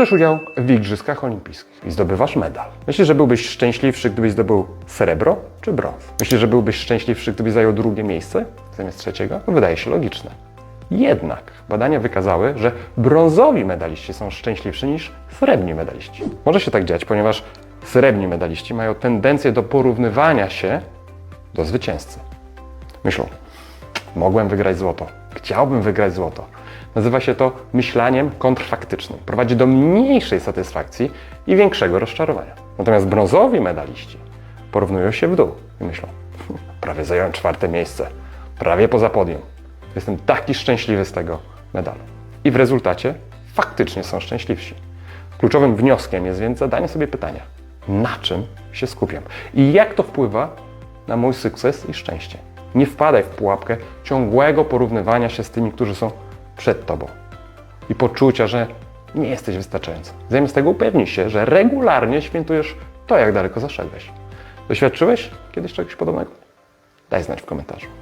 Bierzesz udział w Igrzyskach Olimpijskich i zdobywasz medal. Myślisz, że byłbyś szczęśliwszy, gdybyś zdobył srebro czy brąz? Myślisz, że byłbyś szczęśliwszy, gdybyś zajął drugie miejsce zamiast trzeciego? To wydaje się logiczne. Jednak badania wykazały, że brązowi medaliści są szczęśliwsi niż srebrni medaliści. Może się tak dziać, ponieważ srebrni medaliści mają tendencję do porównywania się do zwycięzcy. Myślą, mogłem wygrać złoto, chciałbym wygrać złoto. Nazywa się to myślaniem kontrfaktycznym. Prowadzi do mniejszej satysfakcji i większego rozczarowania. Natomiast brązowi medaliści porównują się w dół i myślą, prawie zająłem czwarte miejsce, prawie poza podium. Jestem taki szczęśliwy z tego medalu. I w rezultacie faktycznie są szczęśliwsi. Kluczowym wnioskiem jest więc zadanie sobie pytania, na czym się skupiam i jak to wpływa na mój sukces i szczęście. Nie wpadaj w pułapkę ciągłego porównywania się z tymi, którzy są przed tobą i poczucia, że nie jesteś wystarczający. Zamiast tego upewnij się, że regularnie świętujesz to, jak daleko zaszedłeś. Doświadczyłeś kiedyś czegoś podobnego? Daj znać w komentarzu.